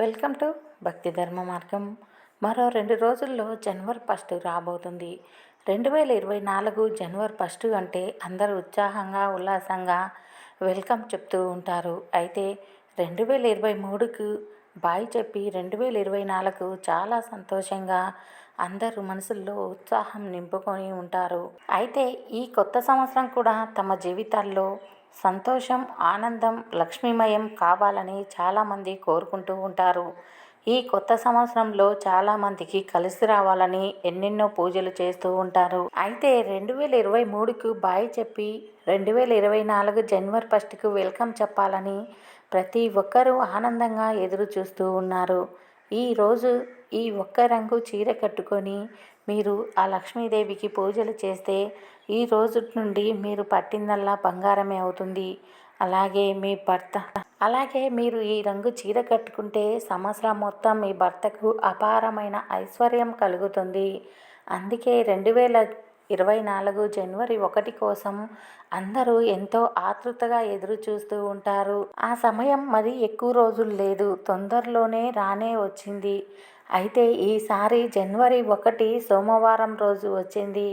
Welcome to భక్తి ధర్మ మార్గం. మరో రెండు రోజుల్లో జనవరి ఫస్ట్ రాబోతుంది. రెండు వేల ఇరవై నాలుగు జనవరి ఫస్ట్ అంటే అందరూ ఉత్సాహంగా ఉల్లాసంగా వెల్కమ్ చెప్తూ ఉంటారు. అయితే రెండు వేల ఇరవై మూడుకు బాయ్ చెప్పి రెండు వేల ఇరవై నాలుగు చాలా సంతోషంగా అందరూ మనసుల్లో ఉత్సాహం నింపుకొని ఉంటారు. అయితే ఈ కొత్త సంవత్సరం కూడా తమ జీవితాల్లో సంతోషం ఆనందం లక్ష్మీమయం కావాలని చాలామంది కోరుకుంటూ ఉంటారు. ఈ కొత్త సంవత్సరంలో చాలామందికి కలిసి రావాలని ఎన్నెన్నో పూజలు చేస్తూ ఉంటారు. అయితే రెండు వేల ఇరవై మూడుకు బాయ్ చెప్పి రెండు వేల ఇరవై నాలుగు జనవరి ఫస్ట్కు వెల్కమ్ చెప్పాలని ప్రతి ఒక్కరూ ఆనందంగా ఎదురు చూస్తూ ఉన్నారు ఈరోజు ఈ ఒక్క రంగు చీర కట్టుకొని మీరు ఆ లక్ష్మీదేవికి పూజలు చేస్తే ఈ రోజు నుండి మీరు పట్టిందల్లా బంగారమే అవుతుంది. అలాగే మీ భర్త అలాగే మీరు ఈ రంగు చీర కట్టుకుంటే సంవత్సరం మొత్తం మీ భర్తకు అపారమైన ఐశ్వర్యం కలుగుతుంది. అందుకే రెండు వేల ఇరవై నాలుగు జనవరి ఒకటి కోసం అందరూ ఎంతో ఆతృతగా ఎదురు చూస్తూ ఉంటారు. ఆ సమయం మరి ఎక్కువ రోజులు లేదు. తొందరలోనే రానే వచ్చింది. అయితే ఈసారి జనవరి ఒకటి సోమవారం రోజు వచ్చింది.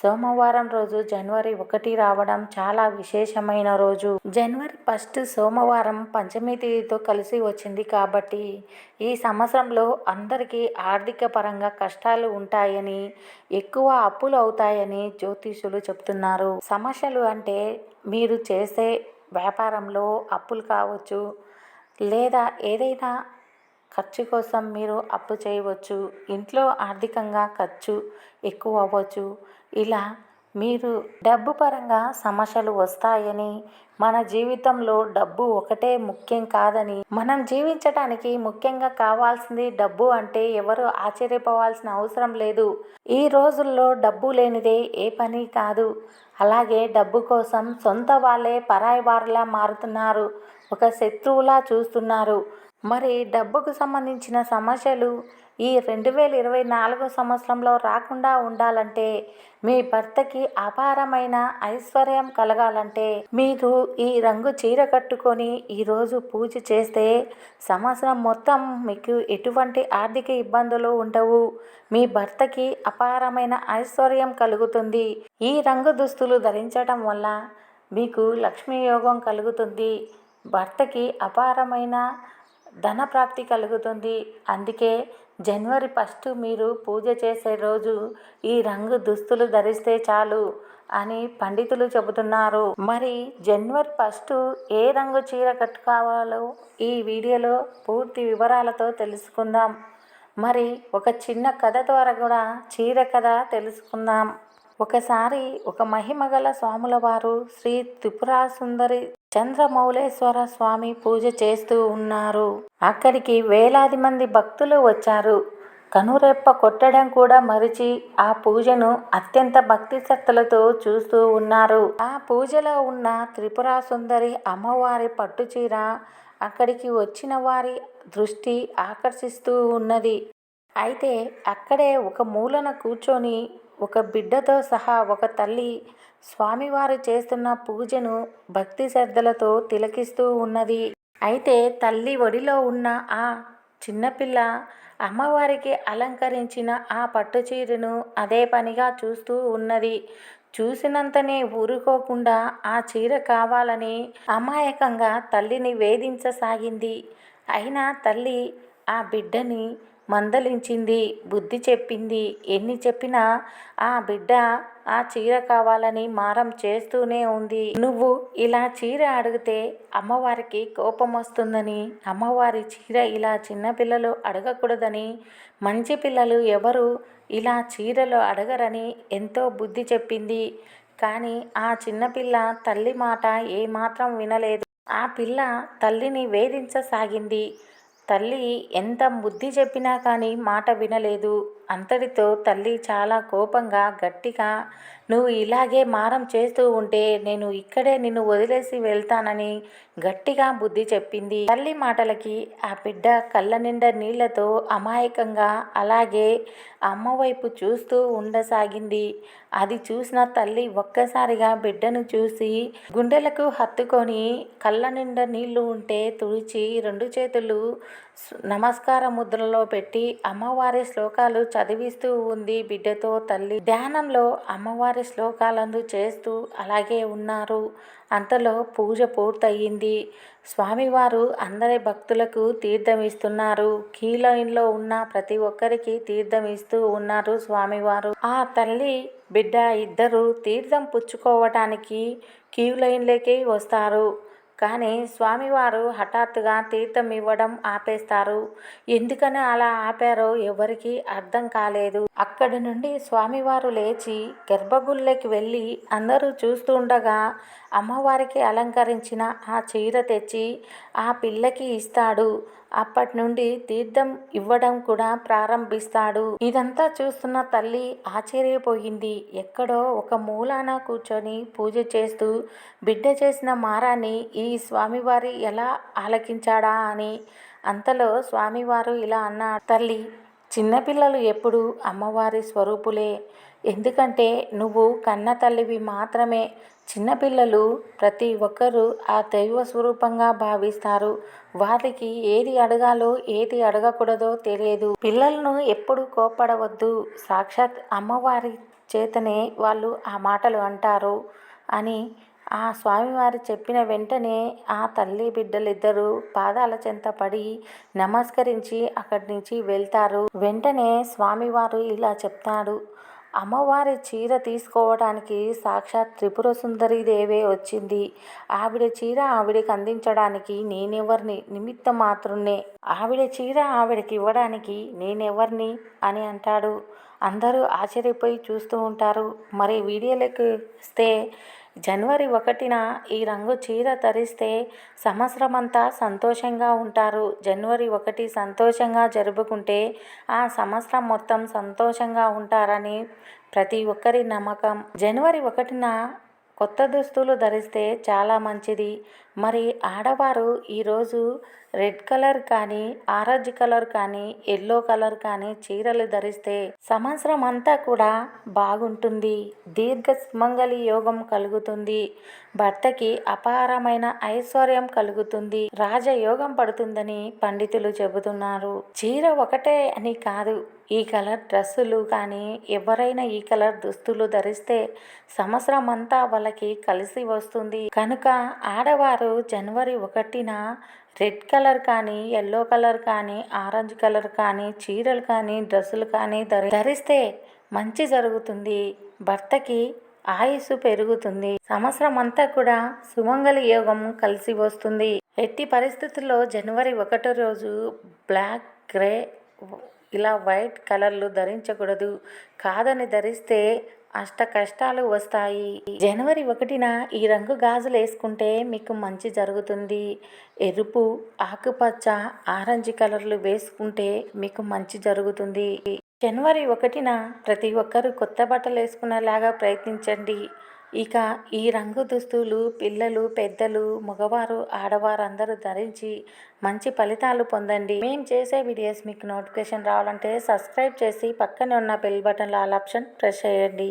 సోమవారం రోజు జనవరి ఒకటి రావడం చాలా విశేషమైన రోజు. జనవరి ఫస్ట్ సోమవారం పంచమి తేదీతో కలిసి వచ్చింది కాబట్టి ఈ సంవత్సరంలో అందరికీ ఆర్థిక పరంగా కష్టాలు ఉంటాయని ఎక్కువ అప్పులు అవుతాయని జ్యోతిషులు చెప్తున్నారు. సమస్యలు అంటే మీరు చేసే వ్యాపారంలో అప్పులు కావచ్చు లేదా ఏదైనా ఖర్చు కోసం మీరు అప్పు చేయవచ్చు ఇంట్లో ఆర్థికంగా ఖర్చు ఎక్కువ అవ్వచ్చు. ఇలా మీరు డబ్బు పరంగా సమస్యలు వస్తాయని మన జీవితంలో డబ్బు ఒకటే ముఖ్యం కాదని మనం జీవించడానికి ముఖ్యంగా కావాల్సింది డబ్బు అంటే ఎవరు ఆశ్చర్యపోవాల్సిన అవసరం లేదు. ఈ రోజుల్లో డబ్బు లేనిదే ఏ పని కాదు. అలాగే డబ్బు కోసం సొంత వాళ్ళే పరాయి వారిలా మారుతున్నారు. ఒక శత్రువులా చూస్తున్నారు. మరి డబ్బుకు సంబంధించిన సమస్యలు ఈ రెండు వేల ఇరవై నాలుగో సంవత్సరంలో రాకుండా ఉండాలంటే మీ భర్తకి అపారమైన ఐశ్వర్యం కలగాలంటే మీరు ఈ రంగు చీర కట్టుకొని ఈరోజు పూజ చేస్తే సంవత్సరం మొత్తం మీకు ఎటువంటి ఆర్థిక ఇబ్బందులు ఉండవు. మీ భర్తకి అపారమైన ఐశ్వర్యం కలుగుతుంది. ఈ రంగు దుస్తులు ధరించడం వల్ల మీకు లక్ష్మీ యోగం కలుగుతుంది. భర్తకి అపారమైన ధన ప్రాప్తి కలుగుతుంది. అందుకే జనవరి ఫస్ట్ మీరు పూజ చేసే రోజు ఈ రంగు దుస్తులు ధరిస్తే చాలు అని పండితులు చెబుతున్నారు. మరి జనవరి ఫస్ట్ ఏ రంగు చీర కట్టుకోవాలో ఈ వీడియోలో పూర్తి వివరాలతో తెలుసుకుందాం. మరి ఒక చిన్న కథ ద్వారా కూడా చీర కథ తెలుసుకుందాం. ఒకసారి ఒక మహిమగల స్వాముల వారు శ్రీ త్రిపురా సుందరి చంద్రమౌళేశ్వర స్వామి పూజ చేస్తూ ఉన్నారు. అక్కడికి వేలాది మంది భక్తులు వచ్చారు. కనురెప్ప కొట్టడం కూడా మరిచి ఆ పూజను అత్యంత భక్తి శ్రద్ధలతో చూస్తూ ఉన్నారు. ఆ పూజలో ఉన్న త్రిపురా సుందరి అమ్మవారి పట్టుచీర అక్కడికి వచ్చిన వారి దృష్టి ఆకర్షిస్తూ ఉన్నది. అయితే అక్కడే ఒక మూలన కూర్చొని ఒక బిడ్డతో సహా ఒక తల్లి స్వామివారు చేస్తున్న పూజను భక్తి శ్రద్ధలతో తిలకిస్తూ ఉన్నది. అయితే తల్లి ఒడిలో ఉన్న ఆ చిన్నపిల్ల అమ్మవారికి అలంకరించిన ఆ పట్టుచీరను అదే పనిగా చూస్తూ ఉన్నది. చూసినంతనే ఊరుకోకుండా ఆ చీర కావాలని అమాయకంగా తల్లిని వేధించసాగింది. అయినా తల్లి ఆ బిడ్డని మందలించింది బుద్ధి చెప్పింది. ఎన్ని చెప్పినా ఆ బిడ్డ ఆ చీర కావాలని మారం చేస్తూనే ఉంది. నువ్వు ఇలా చీర అడిగితే అమ్మవారికి కోపం వస్తుందని అమ్మవారి చీర ఇలా చిన్నపిల్లలు అడగకూడదని మంచి పిల్లలు ఎవరు ఇలా చీరలు అడగరని ఎంతో బుద్ధి చెప్పింది. కానీ ఆ చిన్నపిల్ల తల్లి మాట ఏమాత్రం వినలేదు. ఆ పిల్ల తల్లిని వేధించసాగింది. తల్లి ఎంత బుద్ధి చెప్పినా కానీ మాట వినలేదు. అంతటితో తల్లి చాలా కోపంగా గట్టిగా నువ్వు ఇలాగే మారం చేస్తూ ఉంటే నేను ఇక్కడే నిన్ను వదిలేసి వెళ్తానని గట్టిగా బుద్ధి చెప్పింది. తల్లి మాటలకి ఆ బిడ్డ కళ్ళ నిండా నీళ్ళతో అమాయకంగా అలాగే అమ్మ వైపు చూస్తూ ఉండసాగింది. అది చూసిన తల్లి ఒక్కసారిగా బిడ్డను చూసి గుండెలకు హత్తుకొని కళ్ళ నిండా నీళ్ళు ఉంటే తుడిచి రెండు చేతులు నమస్కార ముద్రలో పెట్టి అమ్మవారి శ్లోకాలు చదివిస్తూ ఉంది బిడ్డతో తల్లి. ధ్యానంలో అమ్మవారి శ్లోకాలను చేస్తూ అలాగే ఉన్నారు. అంతలో పూజ పూర్తయింది. స్వామివారు అందరి భక్తులకు తీర్థం ఇస్తున్నారు క్యూ లైన్లో ఉన్న ప్రతి ఒక్కరికి తీర్థం ఇస్తూ ఉన్నారు స్వామివారు. ఆ తల్లి బిడ్డ ఇద్దరు తీర్థం పుచ్చుకోవటానికి క్యూ లైన్లోకి వస్తారు. కానీ స్వామివారు హఠాత్తుగా తీర్థం ఇవ్వడం ఆపేస్తారు. ఎందుకని అలా ఆపారో ఎవరికీ అర్థం కాలేదు. అక్కడి నుండి స్వామివారు లేచి గర్భగుళ్ళకి వెళ్ళి అందరూ చూస్తుండగా అమ్మవారికి అలంకరించిన ఆ చీర తెచ్చి ఆ పిల్లకి ఇస్తాడు. అప్పటి నుండి తీర్థం ఇవ్వడం కూడా ప్రారంభిస్తాడు. ఇదంతా చూస్తున్న తల్లి ఆశ్చర్యపోయింది. ఎక్కడో ఒక మూలాన కూర్చొని పూజ చేస్తూ బిడ్డ చేసిన మారాన్ని ఈ స్వామివారి ఎలా ఆలకించాడా అని అంతలో స్వామివారు ఇలా అన్నాడు. తల్లి చిన్నపిల్లలు ఎప్పుడు అమ్మవారి స్వరూపులే. ఎందుకంటే నువ్వు కన్న తల్లివి మాత్రమే. చిన్నపిల్లలు ప్రతి ఒక్కరూ ఆ దైవ స్వరూపంగా భావిస్తారు. వారికి ఏది అడగాలో ఏది అడగకూడదో తెలియదు. పిల్లలను ఎప్పుడు కోపడవద్దు సాక్షాత్ అమ్మవారి చేతనే వాళ్ళు ఆ మాటలు అంటారు అని ఆ స్వామివారు చెప్పిన వెంటనే ఆ తల్లి బిడ్డలిద్దరూ పాదాల చెంత పడి నమస్కరించి అక్కడి నుంచి వెళ్తారు. వెంటనే స్వామివారు ఇలా చెప్తాడు అమ్మవారి చీర తీసుకోవడానికి సాక్షాత్ త్రిపుర సుందరి దేవే వచ్చింది. ఆవిడ చీర ఆవిడకి అందించడానికి నేనెవరిని? నిమిత్త మాత్రున్నే ఆవిడ చీర ఆవిడకి ఇవ్వడానికి నేనెవరిని? అని అంటాడు. అందరూ ఆశ్చర్యపోయి చూస్తూ ఉంటారు. మరి వీడియోలోకి వస్తే జనవరి ఒకటిన ఈ రంగు చీర ధరిస్తే సంవత్సరమంతా సంతోషంగా ఉంటారు. జనవరి ఒకటి సంతోషంగా జరుపుకుంటే ఆ సంవత్సరం మొత్తం సంతోషంగా ఉంటారని ప్రతి ఒక్కరి నమ్మకం. జనవరి ఒకటిన కొత్త దుస్తులు ధరిస్తే చాలా మంచిది. మరి ఆడవారు ఈరోజు రెడ్ కలర్ కానీ ఆరెంజ్ కలర్ కానీ ఎల్లో కలర్ కానీ చీరలు ధరిస్తే సంవత్సరం అంతా కూడా బాగుంటుంది. దీర్ఘ సుమంగళి యోగం కలుగుతుంది. భర్తకి అపారమైన ఐశ్వర్యం కలుగుతుంది. రాజయోగం పడుతుందని పండితులు చెబుతున్నారు. చీర ఒకటే అని కాదు ఈ కలర్ డ్రెస్సులు కానీ ఎవరైనా ఈ కలర్ దుస్తులు ధరిస్తే సంవత్సరం అంతా వాళ్ళకి కలిసి వస్తుంది. కనుక ఆడవారు జనవరి ఒకటిన రెడ్ కలర్ కానీ ఎల్లో కలర్ కానీ ఆరెంజ్ కలర్ కానీ చీరలు కానీ డ్రెస్సులు కానీ ధరి ధరిస్తే మంచి జరుగుతుంది. భర్తకి ఆయుస్సు పెరుగుతుంది. సంవత్సరం అంతా కూడా సుమంగళ యోగం కలిసి వస్తుంది. ఎట్టి పరిస్థితుల్లో జనవరి ఒకటో రోజు బ్లాక్ గ్రే ఇలా వైట్ కలర్లు ధరించకూడదు. కాదని ధరిస్తే అష్ట కష్టాలు వస్తాయి. జనవరి ఒకటిన ఈ రంగు గాజులు వేసుకుంటే మీకు మంచి జరుగుతుంది. ఎరుపు ఆకుపచ్చ ఆరెంజ్ కలర్లు వేసుకుంటే మీకు మంచి జరుగుతుంది. జనవరి ఒకటిన ప్రతి ఒక్కరూ కొత్త బట్టలు వేసుకునేలాగా ప్రయత్నించండి. ఇక ఈ రంగు దుస్తులు పిల్లలు పెద్దలు మగవారు ఆడవారు అందరూ ధరించి మంచి ఫలితాలు పొందండి. మేము చేసే వీడియోస్ మీకు నోటిఫికేషన్ రావాలంటే సబ్స్క్రైబ్ చేసి పక్కనే ఉన్న bell button all option press చేయండి.